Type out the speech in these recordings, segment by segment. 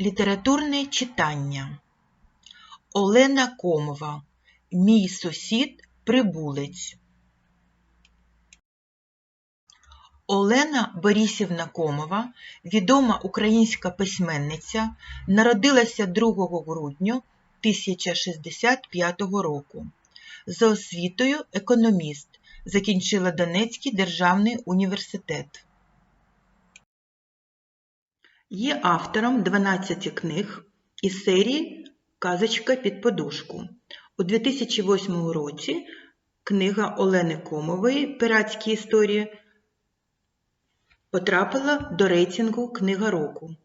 Літературне читання. Олена Комова. Мій сусід прибулець. Олена Борисівна Комова, відома українська письменниця, народилася 2 грудня 1065 року. За освітою економіст, закінчила Донецький державний університет. Є автором 12 книг із серії Казочка під подушку. У 2008 році книга Олени Комової Пиратські історії потрапила до рейтингу Книга року.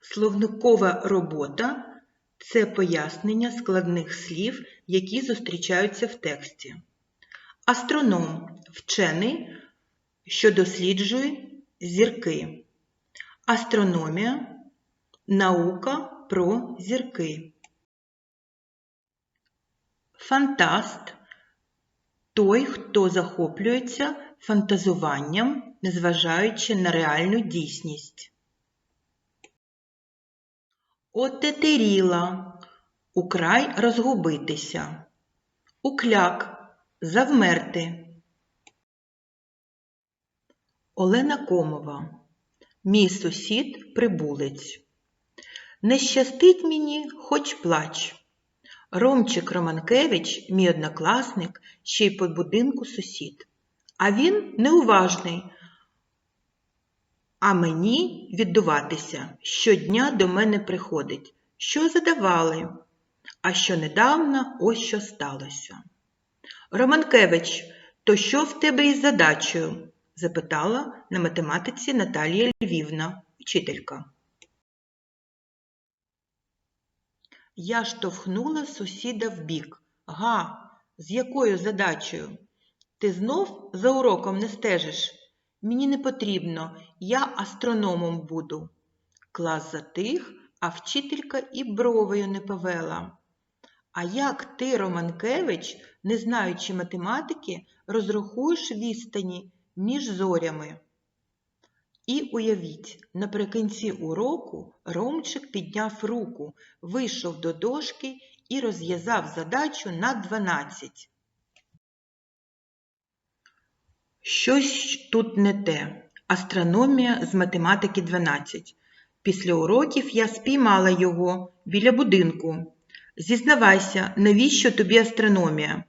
Словникова робота це пояснення складних слів, які зустрічаються в тексті. Астроном вчений, що досліджує зірки. Астрономія наука про зірки. Фантаст той, хто захоплюється фантазуванням, незважаючи на реальну дійсність. Отетеріла украй розгубитися. Укляк завмерти. Олена Комова. Мій сусід прибулець. Не щастить мені, хоч плач. Ромчик Романкевич, мій однокласник, ще й по будинку сусід. А він неуважний. А мені віддуватися щодня до мене приходить. Що задавали? А що недавно ось що сталося. Романкевич, то що в тебе із задачею? Запитала на математиці Наталія Львівна, вчителька. Я штовхнула сусіда вбік. Га, з якою задачею? Ти знов за уроком не стежиш? Мені не потрібно, я астрономом буду. Клас затих, а вчителька і бровою не повела. А як ти, Романкевич, не знаючи математики, розрахуєш відстані між зорями? І уявіть, наприкінці уроку Ромчик підняв руку, вийшов до дошки і розв'язав задачу на 12. Щось тут не те. Астрономія з математики 12. Після уроків я спіймала його біля будинку. Зізнавайся, навіщо тобі астрономія?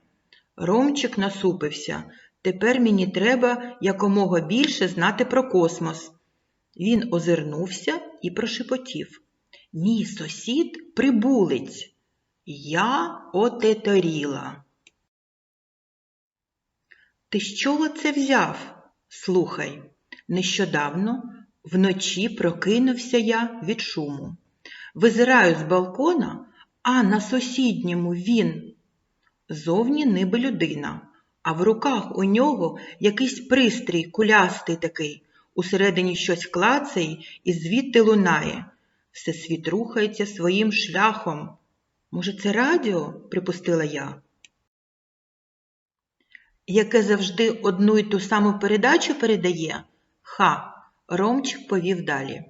Ромчик насупився. Тепер мені треба якомога більше знати про космос. Він озирнувся і прошепотів. Мій сусід прибулець. Я отеторіла. Ти з чого це взяв? Слухай, нещодавно вночі прокинувся я від шуму. Визираю з балкона, а на сусідньому він. Зовні ниби людина, а в руках у нього якийсь пристрій кулястий такий, усередині щось клацає і звідти лунає. Всесвіт рухається своїм шляхом. Може, це радіо? припустила я. Яке завжди одну й ту саму передачу передає? Ха, Ромчик повів далі.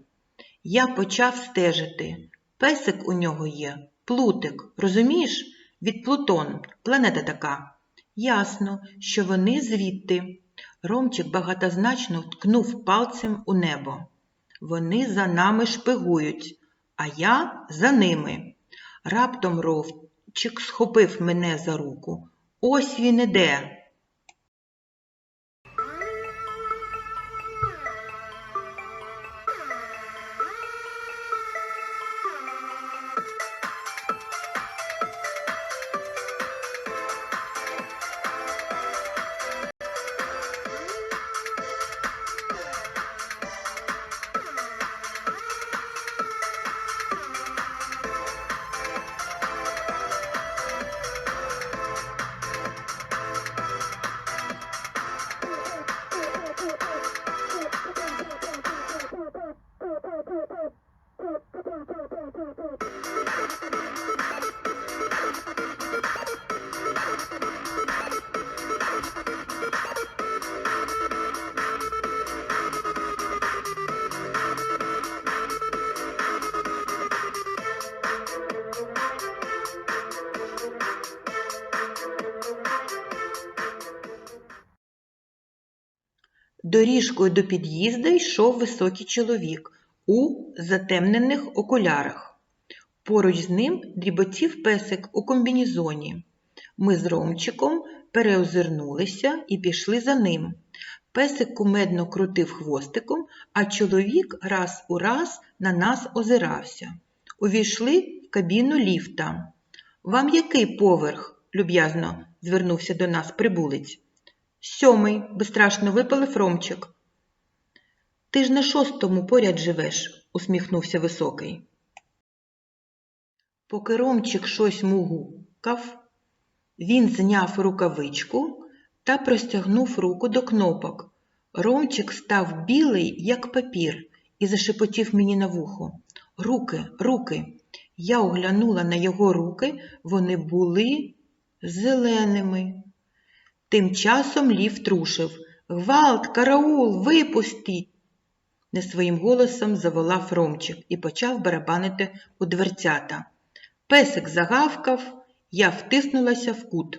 Я почав стежити. Песик у нього є, плутик, розумієш? Від Плутон, планета така. Ясно, що вони звідти. Ромчик багатозначно ткнув пальцем у небо. Вони за нами шпигують, а я за ними. Раптом Ровчик схопив мене за руку. Ось він іде. Доріжкою до під'їзда йшов високий чоловік у затемнених окулярах. Поруч з ним дріботів песик у комбінізоні. Ми з Ромчиком переозирнулися і пішли за ним. Песик кумедно крутив хвостиком, а чоловік раз у раз на нас озирався. Увійшли в кабіну ліфта. Вам який поверх? люб'язно звернувся до нас прибулець. Сьомий, безстрашно випалив Ромчик. Ти ж на шостому поряд живеш, усміхнувся високий. Поки Ромчик щось мугукав, він зняв рукавичку та простягнув руку до кнопок. Ромчик став білий, як папір, і зашепотів мені на вухо. Руки, руки. Я оглянула на його руки, вони були зеленими. Тим часом ліфт рушив. Гвалт, караул, випустіть. Не своїм голосом заволав Ромчик і почав барабанити у дверцята. Песик загавкав, я втиснулася в кут.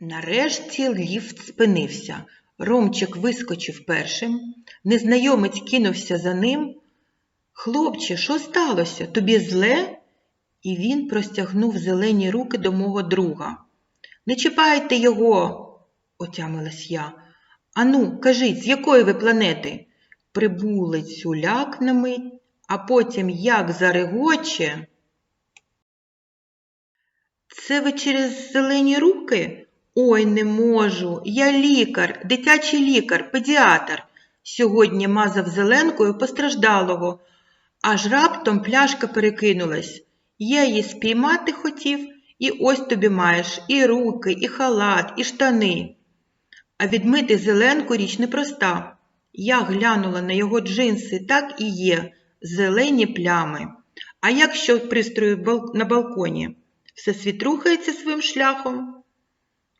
Нарешті ліфт спинився. Ромчик вискочив першим. Незнайомець кинувся за ним. Хлопче, що сталося? Тобі зле? І він простягнув зелені руки до мого друга. Не чіпайте його, отямилась я. Ану, кажіть, з якої ви планети? Прибулець уляк на мить, а потім як зарегоче. Це ви через зелені руки? Ой, не можу. Я лікар, дитячий лікар, педіатр. Сьогодні мазав зеленкою постраждалого, аж раптом пляшка перекинулась. Я її спіймати хотів, і ось тобі маєш і руки, і халат, і штани. А відмити зеленку річ непроста. Я глянула на його джинси, так і є, зелені плями. А як що пристрою на балконі? Все світ рухається своїм шляхом?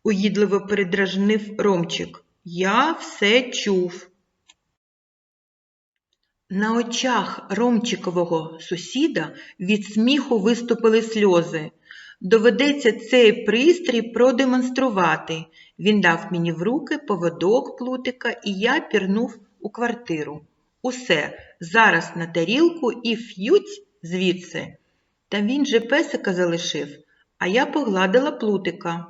уїдливо передражнив Ромчик. Я все чув. На очах Ромчикового сусіда від сміху виступили сльози. Доведеться цей пристрій продемонструвати. Він дав мені в руки поводок плутика, і я пірнув у квартиру. Усе, зараз на тарілку і ф'ють звідси. Та він же песика залишив, а я погладила плутика.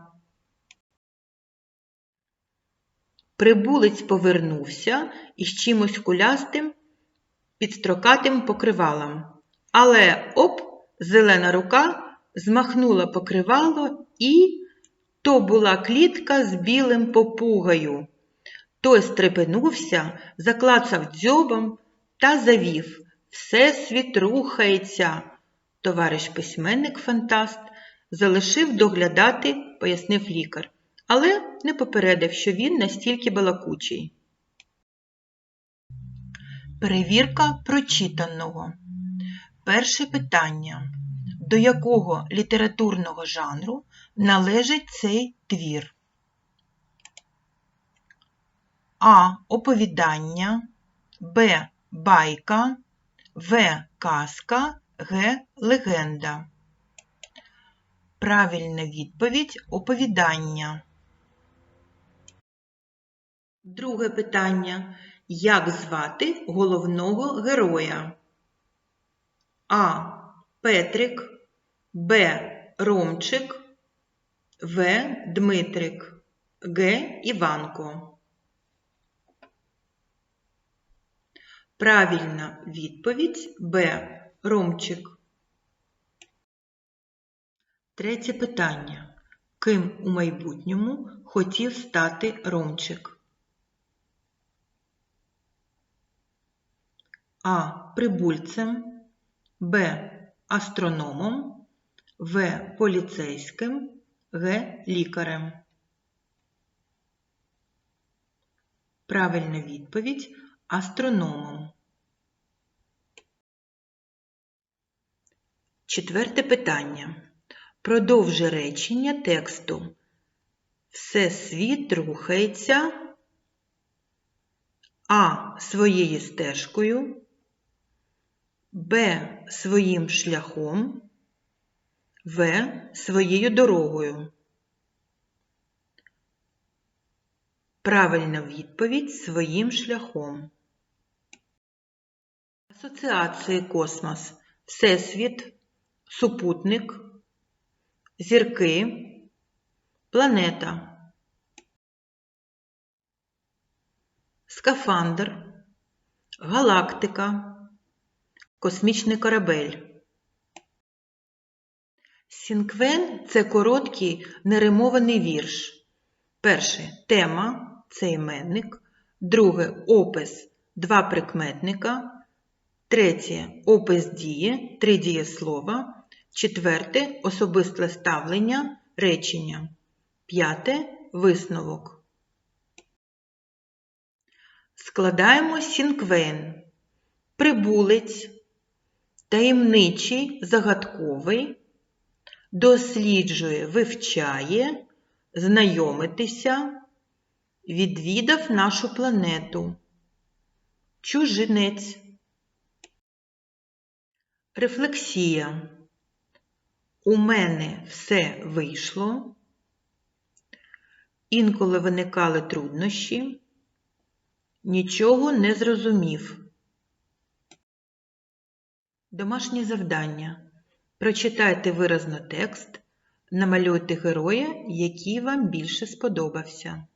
Прибулець повернувся із чимось кулястим підстрокатим покривалом. Але оп, зелена рука змахнула покривало і то була клітка з білим попугою. Той стрепенувся, заклацав дзьобом та завів. Все світ рухається. Товариш письменник фантаст залишив доглядати, пояснив лікар, але не попередив, що він настільки балакучий. Перевірка прочитаного. Перше питання. До якого літературного жанру належить цей твір? А. Оповідання, Б. Байка, В. Казка, Г. Легенда. Правильна відповідь оповідання. Друге питання. Як звати головного героя? А. Петрик, Б. Ромчик, В. Дмитрик, Г. Іванко. Правильна відповідь Б. Ромчик. Третє питання. Ким у майбутньому хотів стати Ромчик? А. Прибульцем, Б. Астрономом, В. Поліцейським, Г. Лікарем. Правильна відповідь астрономом. Четверте питання. Продовжи речення тексту. Все світ рухається А. Своєю стежкою. Б своїм шляхом, В своєю дорогою. Правильна відповідь своїм шляхом. Асоціації космос. Всесвіт, супутник, зірки, планета. Скафандр, галактика, космічний корабель. Сінквен це короткий неримований вірш. Перше тема це іменник. Друге опис два прикметника. Третє опис дії, три дієслова. Четверте особисте ставлення речення. П'яте висновок. Складаємо сінквен. Прибулець, таємничий, загадковий, досліджує, вивчає, знайомитися, відвідав нашу планету. Чужинець. Рефлексія. У мене все вийшло. Інколи виникали труднощі. Нічого не зрозумів. Домашнє завдання. Прочитайте виразно текст, намалюйте героя, який вам більше сподобався.